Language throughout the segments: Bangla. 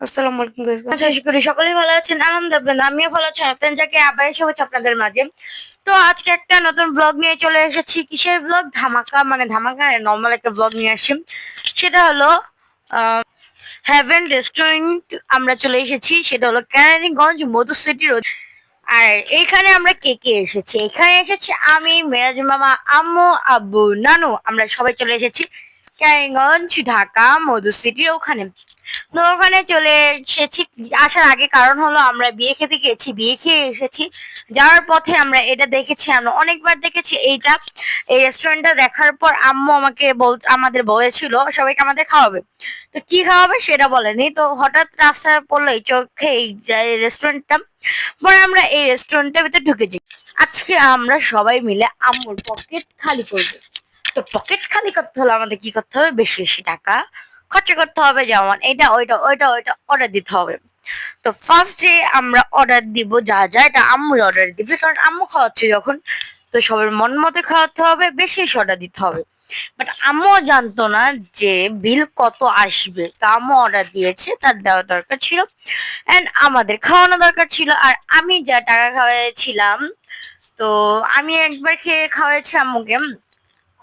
আসসালামু আলাইকুম guys। আশা করি সকলেই ভালো আছেন। আপনাদের আমিও ভালো আছি। আপনার যাকে আবার এসে হচ্ছে আপনাদের মাঝে। তো আজকে একটা নতুন ব্লগ নিয়ে চলে এসেছি। কিসের ব্লগ ধামাকা মানে ধামাকা নর্মাল একটা ব্লগ নিয়ে আসছি। সেটা হলো হ্যাভেন রেস্টুরেন্ট আমরা চলে এসেছি। সেটা হলো ক্যারানিগঞ্জ মধু সিটি রোড আর এইখানে আমরা কে কে এসেছি? এখানে এসেছি আমি, মেরাজ মামা, আম্মু, আব্বু, নানু। আমরা সবাই চলে এসেছি ক্যারিগঞ্জ ঢাকা, মধু সিটির ওখানে। তো ওখানে চলে এসেছি। আসার আগে কারণ হলো আমরা বিয়ে খেতে গিয়েছি, বিয়ে খেয়ে এসেছি। যাওয়ার পথে আমরা এটা দেখেছি, আমরা অনেকবার দেখেছি। এইটা, এই রেস্টুরেন্টটা দেখার পর আম্মু আমাকে বল, আমাদের বলেছিল, সবাইকে আমাদের খাওয়াবে। তো কি খাওয়াবে সেটা বলেনি। তো হঠাৎ রাস্তায় পড়ল এই চোখে এই রেস্টুরেন্টটা পরে আমরা এই রেস্টুরেন্টের ভিতরে ঢুকেছি আজকে আমরা সবাই মিলে আম্মুর পকেট খালি করব। তো পকেট খালি করতে হলে আমাদের কি করতে হবে? বেশি বেশি টাকা খরচা করতে হবে যেমন এটা, ওইটা ওইটা ওইটা অর্ডার দিতে হবে। তো ফার্স্টে আমরা অর্ডার দিব যা যা, এটা আম্মু অর্ডার দিবে। কারণ আম্মু খাওয়াচ্ছে যখন, তো সবার মন মতো খাওয়াতে হবে, বেশি অর্ডার দিতে হবে। বাট আম্মু জানতো না যে বিল কত আসবে। তো আম্মু অর্ডার দিয়েছে, তার দেওয়া দরকার ছিল। অ্যান্ড আমাদের খাওয়ানো দরকার ছিল। আর আমি যা টাকা খাওয়াইছিলাম তো আমি একবার খেয়ে খাওয়াইছি আম্মুকে।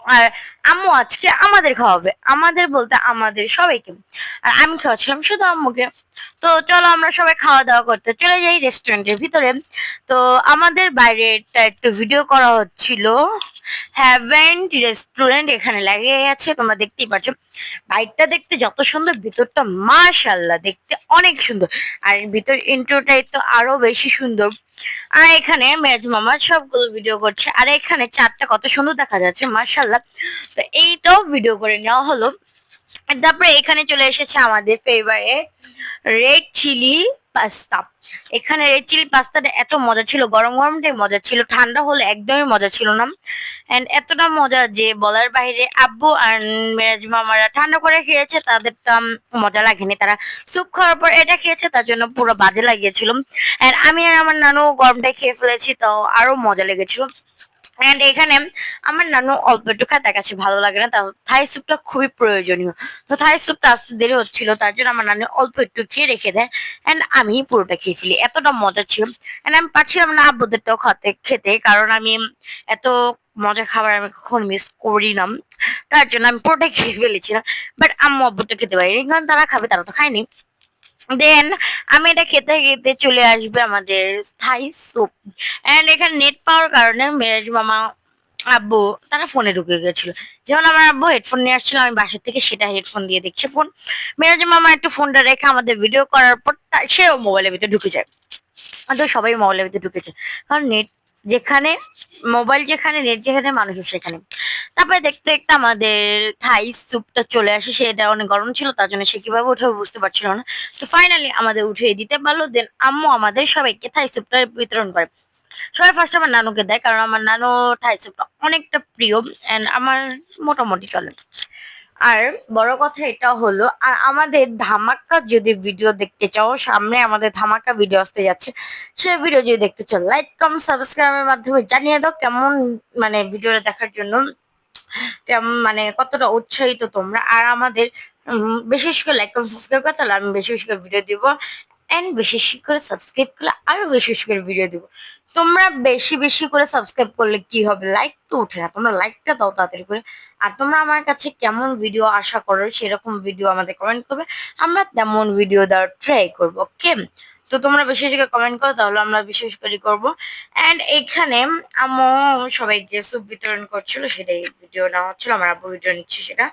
আর আম্মু আজকে আমাদের খাওয়াবে। আমাদের বলতে আমাদের সবাইকে। আর আমি খাওয়াচ্ছিলাম শুধু আম্মুকে। তো চলো আমরা সবাই খাওয়া দাওয়া করতে চলে যাই রেস্টুরেন্টের ভিতরে। তো আমাদের বাইরেটা একটু ভিডিও করা হচ্ছিল। হ্যাভেন্ট রেস্টুরেন্ট এখানে লাগিয়ে আছে, তোমরা দেখতেই পাচ্ছ। বাইরটা দেখতে যত সুন্দর, ভিতরটা মাশাল্লাহ দেখতে অনেক সুন্দর। আর ভিতর ইন্ট্রোটাই তো আরও বেশি সুন্দর। আর এখানে মেজ মামা সবগুলো ভিডিও করছে। আর এখানে চারটা কত সুন্দর দেখা যাচ্ছে মার্শাল্লাহ তো এইটাও ভিডিও করে নেওয়া হলো। তারপরে এখানে চলে এসেছে আমাদের ফেভারিট রেড চিলি পাস্তা এখানে রেড চিলি পাস্তাটা এত মজা ছিল, গরম গরমটাই মজা ছিল, ঠান্ডা হলে একদমই মজা ছিল না। এন্ড এতটা মজা যে বলার বাইরে আব্বু আর মেরাজ মামারা ঠান্ডা করে খেয়েছে, তাদেরটা মজা লাগেনি। তারা স্যুপ খাওয়ার পর এটা খেয়েছে, তার জন্য পুরো বাজে লাগিয়েছিল। এন্ড আমি আর আমার নানু গরমটাই খেয়ে ফেলেছি তো আরও মজা লেগেছিল। এন্ড এখানে আমার নানু অল্প একটু খায় তার কাছে ভালো লাগে না থাই স্যুপটা খুবই প্রয়োজনীয়। তো থাই স্যুপটা আসতে দেরি হচ্ছিল, তার জন্য আমার নানু অল্প একটু খেয়ে রেখে দেয়। এন্ড আমি পুরোটা খেয়ে ফেলি, এতটা মজা ছিল। এন্ড আমি পাচ্ছিলাম না আব্বুদেরটাও খাতে খেতে, কারণ আমি এত মজা খাবার আমি কখন মিস করি না। তার জন্য আমি পুরোটা খেয়ে ফেলেছিলাম বাট আম্মু আব্বুটা খেতে পারিনি, কারণ তারা খাবে, তারা তো খায়নি। দেন আমি এটা খেতে খেতে চলে আসবে আমাদের স্থায়ী স্যুপ এন্ড এখানে নেট পাওয়ার কারণে মেরাজ মামা, আব্বু, তারা ফোনে ঢুকে গেছিল। যেমন আমার আব্বু হেডফোন নিয়ে আসছিল, আমি বাসার থেকে সেটা হেডফোন দিয়ে দেখছি ফোন মেরাজ মামা একটু ফোনটা রেখে আমাদের ভিডিও করার পর সেও মোবাইলের ভিতরে ঢুকে যায়। তো সবাই মোবাইলের ভিতরে ঢুকেছে। কারণ নেট যেখানে মোবাইল যেখানে নেট যেখানে, মানুষ সেখানে তারপরে দেখতে দেখতে আমাদের থাই স্যুপটা চলে আসে সেটা অনেক গরম ছিল, তার জন্য সে কীভাবে উঠে বুঝতে পারছিল না। তো ফাইনালি আমাদের উঠিয়ে দিতে পারল দেন আম্মু আমাদের সবাইকে থাই স্যুপটা বিতরণ করে। সবাই ফার্স্ট আমার নানুকে দেয়, কারণ আমার নানু থাই স্যুপটা অনেকটা প্রিয় এন্ড আমার মোটামুটি চলে। আর বড় কথা এটা হলো, আর আমাদের ধামাকা যদি ভিডিও দেখতে চাও, সামনে আমাদের ধামাকা ভিডিও আসতে যাচ্ছে, সেই ভিডিও যদি দেখতে চাও লাইক কম সাবস্ক্রাইবের মাধ্যমে জানিয়ে দাও কেমন মানে ভিডিওটা দেখার জন্য কেমন মানে কতটা উৎসাহিত তোমরা। আর আমাদের বেশি করে লাইক কম সাবস্ক্রাইব করে তাহলে আমি বেশি বেশি করে ভিডিও দিব। এন্ড বেশি বেশি করে সাবস্ক্রাইব করলে আরও বেশি বেশি করে ভিডিও দিব। তোমরা বেশি বেশি করে সাবস্ক্রাইব করলে কি হবে? লাইক তো উঠে না। তোমরা লাইকটা দাও তাড়াতাড়ি করে। আর তোমরা আমার কাছে কেমন ভিডিও আশা করো সেরকম ভিডিও আমাদের কমেন্ট করবে। আমরা তেমন ভিডিও দেওয়ার ট্রাই করব ওকে তো তোমরা বেশি বেশি করে কমেন্ট করো, তাহলে আমরা বিশেষ করে করব। এন্ড এখানে আম্মু সবাইকে স্যুপ বিতরণ করছিল, সেটাই ভিডিও নেওয়া হচ্ছিল, আমার আব্বু ভিডিও নিচ্ছে সেটা।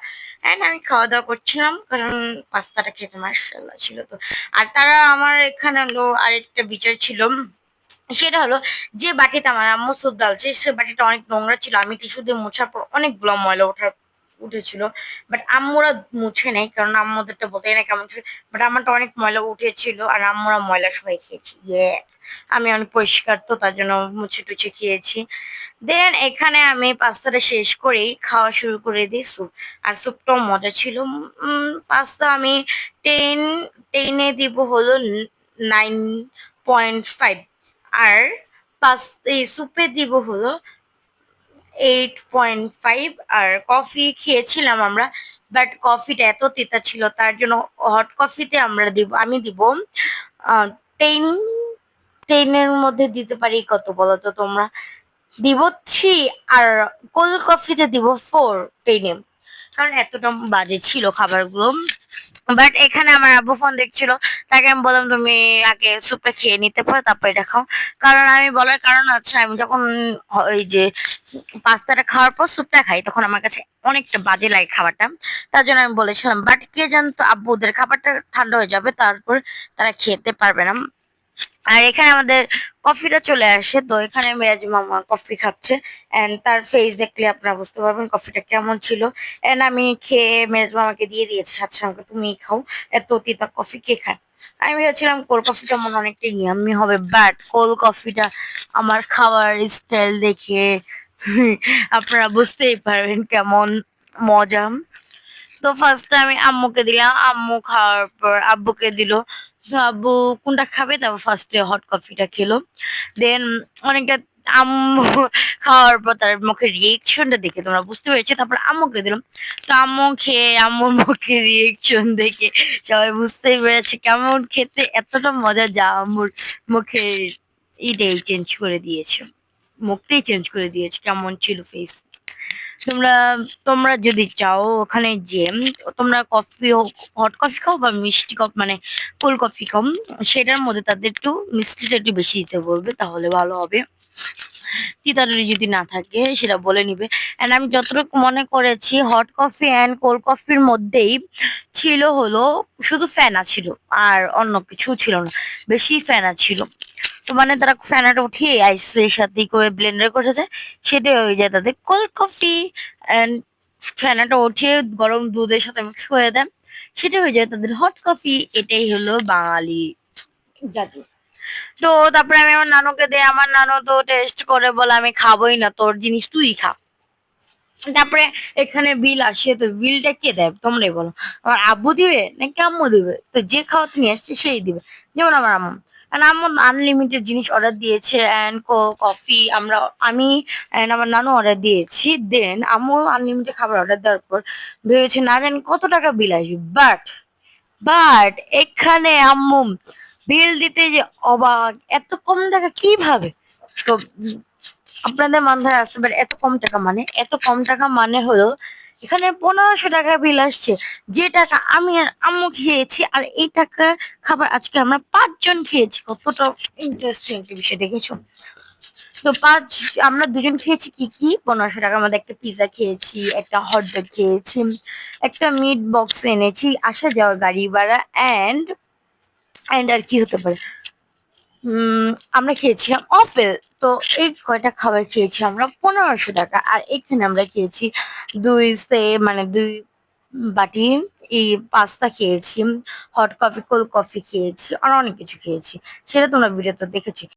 এন্ড আমি খাওয়া দাওয়া করছিলাম, কারণ পাস্তাটা খেতে মার্শাল্লাহ ছিল তো। আর তারা আমার এখানে হলো আরেকটা বিষয় ছিল, সেটা হলো যে বাটিতে আমার আম্মু স্যুপ ডালছে, সে বাটিটা অনেক নোংরা ছিল, আমি টিস্যু দিয়ে মোছার পর অনেকগুলো ময়লা ওঠার উঠেছিল। বাট আম্মুরা মুছে নেই কারণ আম্মুদেরটা বলতে না কেমন ছিল। বাট আমারটা অনেক ময়লা উঠেছিল, আর আম্মুরা ময়লা সবাই খেয়েছি। আমি অনেক পরিষ্কার তো, তার জন্য মুছে টুছে খেয়েছি। দেন এখানে আমি পাস্তাটা শেষ করেই খাওয়া শুরু করে দিই স্যুপ আর স্যুপটাও মজা ছিল। পাস্তা আমি টেন টেনে দিব হলো নাইন পয়েন্ট ফাইভ আর পাস্তা, এই স্যুপে দিব হলো এইট পয়েন্ট ফাইভ আর কফি খেয়েছিলাম আমরা বাট কফিটা এত তেতা ছিল, তার জন্য হট কফিতে আমরা দিব, আমি দিব টেন টেনের মধ্যে দিতে পারি, কত বলো তো তোমরা? দিব থ্রি আর কোল্ড কফিতে দিব ফোর টেনে কারণ এতটা বাজে ছিল খাবারগুলো। বাট এখানে আমার আব্বু ফোন দেখছিল তাকে আমি বললাম, তুমি আগে স্যুপটা খেয়ে নিতে পারো, তারপর এটা খাও কারণ আমি বলার কারণ হচ্ছে, আমি যখন ওই যে পাস্তাটা খাওয়ার পর স্যুপটা খাই, তখন আমার কাছে অনেকটা বাজে লাগে খাবারটা। তার জন্য আমি বলেছিলাম, বাট কে জানতো আব্বুদের খাবারটা ঠান্ডা হয়ে যাবে, তারপর তারা খেতে পারবে না। আর এখানে আমাদের কফিটা চলে আসে। তো এখানে মিরাজ মামা কফি খাচ্ছে। এন্ড তার ফেস দেখলে আপনারা বুঝতে পারবেন কফিটা কেমন ছিল। এন্ড আমি খেয়ে মিরাজ মামাকে দিয়ে দিয়েছি, সাথে সঙ্গে তুমি খাও। এত তিতা কফি কে খায়? আমি ভেবেছিলাম কোল্ড কফিটা মনে অনেকটা ইয়াম্মি হবে বাট কোল্ড কফিটা আমার খাওয়ার স্টাইল দেখে আপনারা বুঝতেই পারবেন কেমন মজা। তো ফার্স্ট আমি আম্মুকে দিলাম। আম্মু খাওয়ার পর আব্বুকে দিল। আব্বু কোনটা খাবে, তারপর ফার্স্টে হট কফিটা খেলো। দেন অনেকটা আম্মু খাওয়ার পর তার মুখের রিয়েকশনটা দেখে, তোমরা বুঝতে পেরেছ? তারপর আম্মুকে দিলাম। তো আম্মু খেয়ে, আম্মুর মুখের রিয়েকশন দেখে সবাই বুঝতেই পেরেছে কেমন খেতে, এতটা মজা যা আম্মুর মুখের ইটাই চেঞ্জ করে দিয়েছে। মুখটাই চেঞ্জ করে দিয়েছে, কেমন ছিল ফেস তোমরা তোমরা যদি চাও ওখানে যে তোমরা কফি হট কফি খাও বা মিষ্টি কফি মানে কোল্ড কফি খাও, সেটার মধ্যে তাদের একটু মিষ্টিটা একটু বেশি দিতে বলবে, তাহলে ভালো হবে। তিতারি যদি না থাকে, সেটা বলে নিবে। এন্ড আমি যতটুকু মনে করেছি হট কফি অ্যান্ড কোল্ড কফির মধ্যেই ছিল হলো, শুধু ফেনা ছিল, আর অন্য কিছু ছিল না, বেশি ফেনা ছিল। মানে তারা ফ্যানাটা উঠিয়ে আইসের সাথে করে ব্লেন্ডার করে দেয় সেটাই হয়ে যায় তাদের কোল্ড কফি অ্যান্ড ফ্যানাটা উঠিয়ে গরম দুধের সাথে মিক্স করে দেয় সেটা হয়ে যায় তাদের হট কফি এটাই হলো বাঙালি জাতি তো তারপরে আমি আমার নানুকে দেই, আমার নানু তো টেস্ট করে বলে আমি খাবোই না, তোর জিনিস তুই খা। তারপরে এখানে বিল আসে, তো বিলটা কে দেয় তোমরাই বলো। আমার আব্বু দিবে নাকি আম্মু দিবে? তো যে খাওয়াতে নিয়ে আসছে সেই দিবে। যেমন আমার আম্মু। আর আম্মু আনলিমিটেড জিনিস অর্ডার দিয়েছে অ্যান্ড কফি আমরা, আমি অ্যান্ড আমার নানু অর্ডার দিয়েছি দেন আম্মু আনলিমিটেড খাবার অর্ডার দেওয়ার পর ভেবেছে, না জানি কত টাকা বিল আসবে। বাট বাট এখানে আম্মু বিল দিতে যে অবাক, এত কম টাকা কীভাবে? তো, আপনাদের মাথায় আসতে পারে, এত কম টাকা মানে এত কম টাকা মানে হলো এখানে পনেরোশো টাকা বিল আসছে। যে টাকা আমি আর আম্মু খেয়েছি আর এই টাকা খাবার আজকে আমরা পাঁচজন খেয়েছি। কতটা ইন্টারেস্টিং একটা বিষয়, দেখেছ? তো পাঁচ, আমরা দুজন খেয়েছি কি কি? পনেরোশো টাকার মধ্যে একটা পিৎজা খেয়েছি, একটা হটডগ খেয়েছি, একটা মিট বক্স এনেছি, আসা যাওয়া গাড়ি ভাড়া অ্যান্ড অ্যান্ড আর কি হতে পারে? আমরা খেয়েছিলাম অফেল তো এই কয়টা খাবার খেয়েছি আমরা? পনেরোশো টাকা। আর এখানে আমরা খেয়েছি দুই সে মানে দুই বাটি এই পাস্তা খেয়েছি, হট কফি, কোল্ড কফি খেয়েছি, আর অনেক কিছু খেয়েছি। সেটা তোমরা ভিডিওতে দেখেছি।